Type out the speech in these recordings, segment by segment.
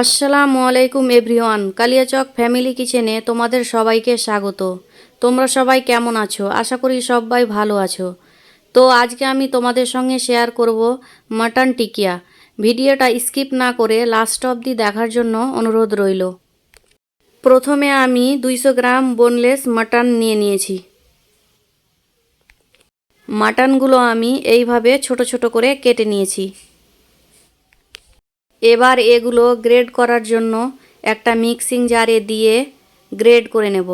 আসসালামু আলাইকুম everyone, Kaliachak family কিচেনে তোমাদের সবাইকে স্বাগত। তোমরা সবাই কেমন আছো? আশা করি সবাই ভালো আছো। তো আজকে আমি তোমাদের সঙ্গে শেয়ার করব মাটন টিকিয়া। ভিডিওটা স্কিপ না করে লাস্ট অবধি দেখার জন্য অনুরোধ রইল। প্রথমে আমি দুইশো গ্রাম বোনলেস মাটন নিয়ে নিয়েছি। মাটনগুলো আমি এইভাবে ছোট ছোট করে কেটে নিয়েছি। এবার এগুলো গ্রেড করার জন্য একটা মিক্সিং জারে দিয়ে গ্রেড করে নেব।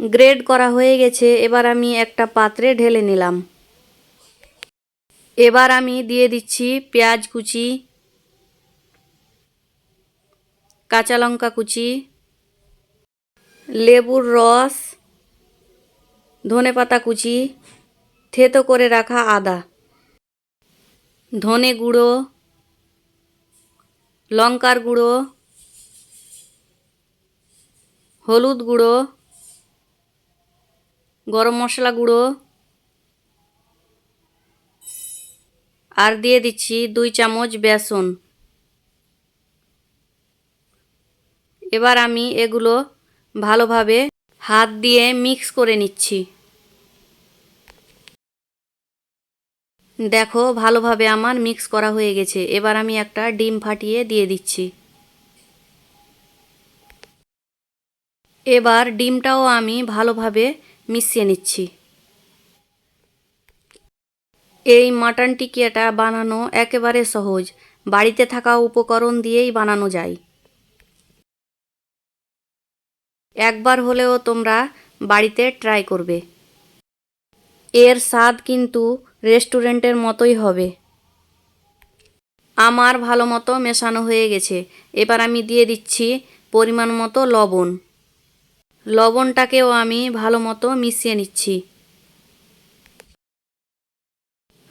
গ্রেড করা হয়ে গেছে, এবার আমি একটা পাত্রে ঢেলে নিলাম। এবার আমি দিয়ে দিচ্ছি পেঁয়াজ কুচি, কাঁচা লঙ্কা কুচি, লেবুর রস ধনে পাতা কুচি থেতো করে রাখা আদা। ধনে গুঁড়ো, লঙ্কার গুঁড়ো, হলুদ গুঁড়ো, গরম মশলা গুঁড়ো, আর দিয়ে দিচ্ছি দুই চামচ বেসন। এবার আমি এগুলো ভালোভাবে হাত দিয়ে মিক্স করে নিচ্ছি। দেখো, ভালোভাবে আমার মিক্স করা হয়ে গেছে। এবার আমি একটা ডিম ফাটিয়ে দিয়ে দিচ্ছি। এবার ডিমটাও আমি ভালোভাবে মিশিয়ে নিচ্ছি। এই মাটন টিকিয়াটা বানানো একেবারে সহজ। বাড়িতে থাকা উপকরণ দিয়েই বানানো যায়। একবার হলেও তোমরা বাড়িতে ট্রাই করবে। এর স্বাদ কিন্তু রেস্টুরেন্টের মতোই হবে। আমার ভালো মতো মেশানো হয়ে গেছে। এবার আমি দিয়ে দিচ্ছি পরিমাণ মতো লবণ। লবণটাকেও আমি ভালো মতো মিশিয়ে নিচ্ছি।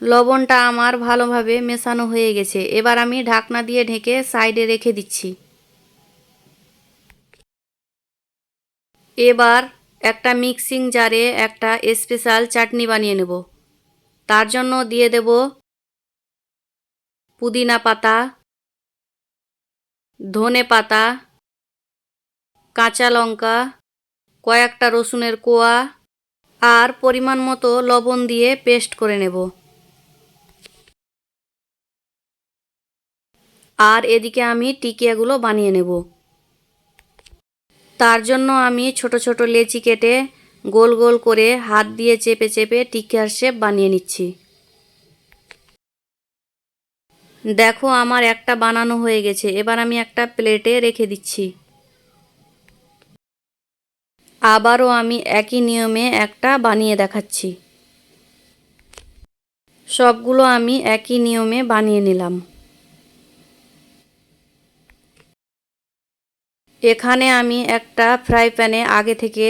লবণটা আমার ভালোভাবে মেশানো হয়ে গেছে। এবার আমি ঢাকনা দিয়ে ঢেকে সাইডে রেখে দিচ্ছি। এবার একটা মিক্সিং জারে একটা স্পেশাল চাটনি বানিয়ে নেব। তার জন্য দিয়ে দেব পুদিনা পাতা, ধনে পাতা, কাঁচা লঙ্কা, কয়েকটা রসুনের কোয়া আর পরিমাণ মতো লবণ দিয়ে পেস্ট করে নেব। আর এদিকে আমি টিকিয়াগুলো বানিয়ে নেব। তার জন্য আমি ছোট ছোট লেচি কেটে গোল গোল করে হাত দিয়ে চেপে চেপে টিকিয়ার শেপ বানিয়ে নিচ্ছি। দেখো আমার একটা বানানো হয়ে গেছে, এবার আমি একটা প্লেটে রেখে দিচ্ছি। আবারও আমি একই নিয়মে একটা বানিয়ে দেখাচ্ছি। সবগুলো আমি একই নিয়মে বানিয়ে নিলাম। এখানে আমি একটা ফ্রাই প্যানে আগে থেকে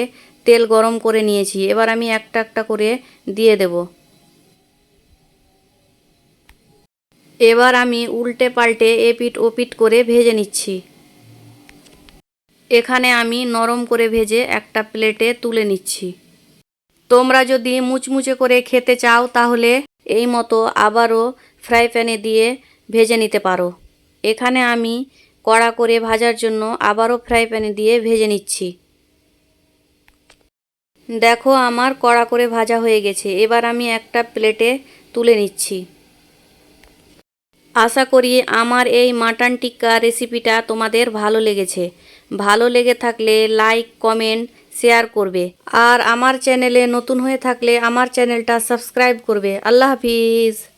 তেল গরম করে নিয়েছি। এবার আমি একটা একটা করে দিয়ে দেব। এবার আমি উল্টে পাল্টে এপিট ওপিট করে ভেজে নিচ্ছি। এখানে আমি নরম করে ভেজে একটা প্লেটে তুলে নিচ্ছি। তোমরা যদি মুচমুচে করে খেতে চাও, তাহলে এই মতো আবারও ফ্রাই প্যানে দিয়ে ভেজে নিতে পারো। এখানে আমি কড়া করে ভাজার জন্য আবারও ফ্রাই প্যানে দিয়ে ভেজে নিচ্ছি। দেখো, আমার কড়া করে ভাজা হয়ে গেছে। এবার আমি একটা প্লেটে তুলে নিচ্ছি। আশা করি আমার এই মাটন টিক্কা রেসিপিটা তোমাদের ভালো লেগেছে। ভালো লেগে থাকলে লাইক কমেন্ট শেয়ার করবে। আর আমার চ্যানেলে নতুন হয়ে থাকলে আমার চ্যানেলটা সাবস্ক্রাইব করবে। আল্লাহ হাফিজ।